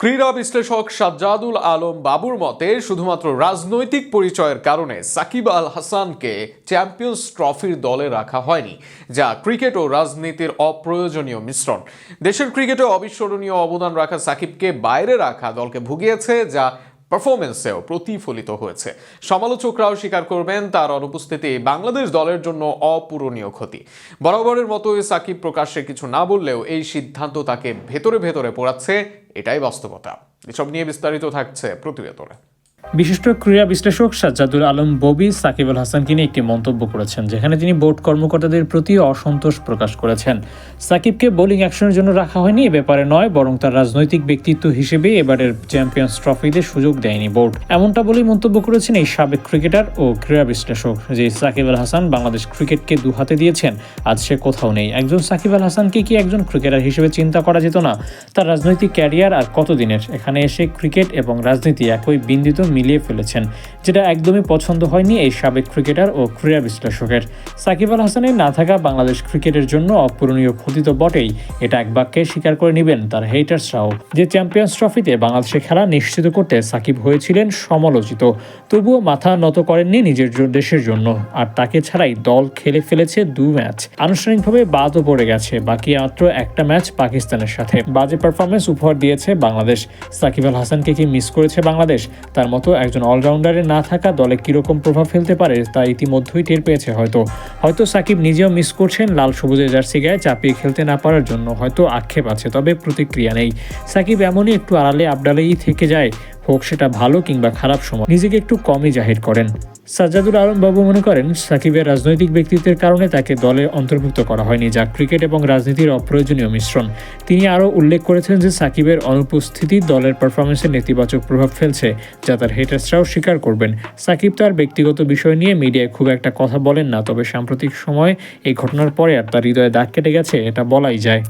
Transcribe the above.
ক্রীড়া বিশ্লেষক সাজ্জাদুল আলম বাবুর মতে শুধুমাত্র রাজনৈতিক পরিচয়ের কারণে সাকিব আল হাসানকে চ্যাম্পিয়ন্স ট্রফির দলে রাখা হয়নি, যা ক্রিকেট ও রাজনীতির অপ্রয়োজনীয় মিশ্রণ। দেশের ক্রিকেটে অবিস্মরণীয় অবদান রাখা সাকিবকে বাইরে রাখা দলকে ভুগিয়েছে, যা পারফরমেন্সেও প্রতিফলিত হয়েছে। সমালোচকরাও স্বীকার করবেন তার অনুপস্থিতি বাংলাদেশ দলের জন্য অপূরণীয় ক্ষতি। বরাবরের মতোই সাকিব প্রকাশ্যে কিছু না বললেও এই সিদ্ধান্ত তাকে ভেতরে ভেতরে পড়াচ্ছে, এটাই বাস্তবতা। এসব নিয়ে বিস্তারিত থাকছে প্রতিবেদনে। বিশিষ্ট ক্রীড়া বিশ্লেষক সাজ্জাদুল আলম ববি, সাকিব আল হাসানকে নিয়ে একটি মন্তব্য করেছেন, যেখানে তিনি বোর্ড কর্মকর্তাদের প্রতি অসন্তোষ প্রকাশ করেছেন। সাকিবকে বোলিং অ্যাকশনের জন্য রাখা হয়নি, এ ব্যাপারে নয়, বরং তার রাজনৈতিক ব্যক্তিত্ব হিসেবে এবারের চ্যাম্পিয়ন্স ট্রফিতে সুযোগ দেয়নি বোর্ড। এমনটা বলেই মন্তব্য করেছেন এই সাবেক ক্রিকেটার ও ক্রীড়া বিশ্লেষক, যে সাকিব আল হাসান বাংলাদেশ ক্রিকেটকে দু হাতে দিয়েছেন, আজ সে কোথাও নেই। একজন সাকিব আল হাসানকে কি একজন ক্রিকেটার হিসেবে চিন্তা করা যেত না? তার রাজনৈতিক ক্যারিয়ার আর কতদিনের? এখানে এসে ক্রিকেট এবং রাজনীতি একই বিন্দিত মিলিয়ে ফেলেছেন, যেটা একদমই পছন্দ হয়নি এই সাবেক ক্রিকেটার ও ক্রীড়া বিশ্লেষকের। সাকিব আল হাসানের না থাকা বাংলাদেশ ক্রিকেটের জন্য অপূরণীয় ক্ষতি তো বটেই এটা এক বাক্যে স্বীকার করে নেবেন তার হেটার্সরাও যে চ্যাম্পিয়ন্স ট্রফিতে বাংলাদেশে খেলা নিশ্চিত করতে সাকিব হয়েছিলেন সমালোচিত। তবুও মাথা নত করেননি নিজের দেশের জন্য, আর তাকে ছাড়াই দল খেলে ফেলেছে দু ম্যাচ। আনুষ্ঠানিকভাবে বাদও পড়ে গেছে, বাকি মাত্র একটা ম্যাচ পাকিস্তানের সাথে। বাজে পারফরমেন্স উপহার দিয়েছে বাংলাদেশ। সাকিব আল হাসানকে কি মিস করেছে বাংলাদেশ? তার মতো একজন অলরাউন্ডারের না থাকা দলে কীরকম প্রভাব ফেলতে পারে তা ইতিমধ্যেই টের পেয়েছে হয়তো। হয়তো সাকিব নিজেও মিস করছেন লাল সবুজের জার্সি গায়ে চাপিয়ে খেলতে না পারার জন্য হয়তো আক্ষেপ আছে, তবে প্রতিক্রিয়া নেই। সাকিব এমনই একটু আড়ালে আবডালেই থেকে যায়। হোক, সেটা ভালো কিংবা খারাপ সময়। নিজেকে একটু কমই জাহির করেন। সাজ্জাদুল আলম বাবু মনে করেন, সাকিবের রাজনৈতিক ব্যক্তিত্বের কারণে তাকে দলে অন্তর্ভুক্ত করা হয়নি, যা ক্রিকেট এবং রাজনীতির অপ্রয়োজনীয় মিশ্রণ। তিনি আরও উল্লেখ করেছেন যে, সাকিবের অনুপস্থিতি দলের পারফরমেন্সে নেতিবাচক প্রভাব ফেলছে, যা তার হেটার্সরাও স্বীকার করবেন। সাকিব তার ব্যক্তিগত বিষয় নিয়ে মিডিয়ায় খুব একটা কথা বলেন না, তবে সাম্প্রতিক সময়ে এই ঘটনার পরে আর তার হৃদয়ে দাগ কেটে গেছে, এটা বলাই যায়।